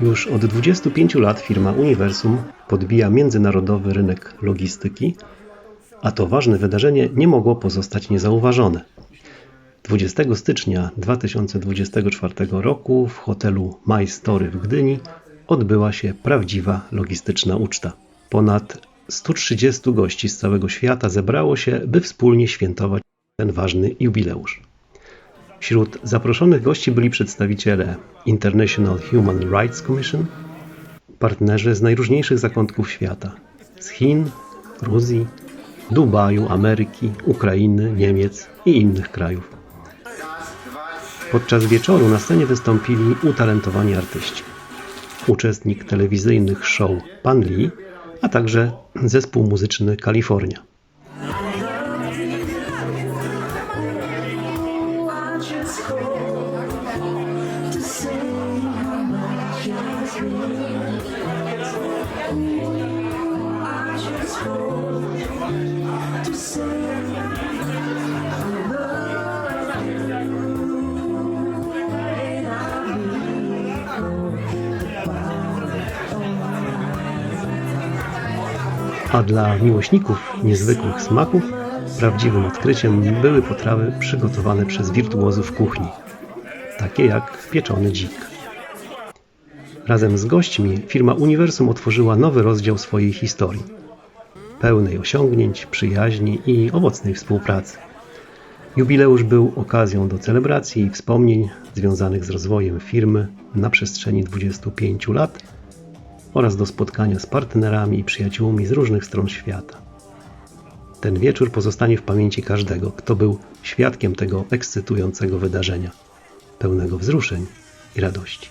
Już od 25 lat firma Universum podbija międzynarodowy rynek logistyki, a to ważne wydarzenie nie mogło pozostać niezauważone. 20 stycznia 2024 roku w hotelu My Story w Gdyni odbyła się prawdziwa logistyczna uczta. Ponad 130 gości z całego świata zebrało się, by wspólnie świętować ten ważny jubileusz. Wśród zaproszonych gości byli przedstawiciele International Human Rights Commission, partnerzy z najróżniejszych zakątków świata z Chin, Gruzji, Dubaju, Ameryki, Ukrainy, Niemiec i innych krajów. Podczas wieczoru na scenie wystąpili utalentowani artyści. Uczestnik telewizyjnych show Pan Lee, a także zespół muzyczny Kalifornia. A dla miłośników niezwykłych smaków prawdziwym odkryciem były potrawy przygotowane przez wirtuozów kuchni, takie jak pieczony dzik. Razem z gośćmi firma Uniwersum otworzyła nowy rozdział swojej historii, pełnej osiągnięć, przyjaźni i owocnej współpracy. Jubileusz był okazją do celebracji i wspomnień związanych z rozwojem firmy na przestrzeni 25 lat oraz do spotkania z partnerami i przyjaciółmi z różnych stron świata. Ten wieczór pozostanie w pamięci każdego, kto był świadkiem tego ekscytującego wydarzenia, pełnego wzruszeń i radości.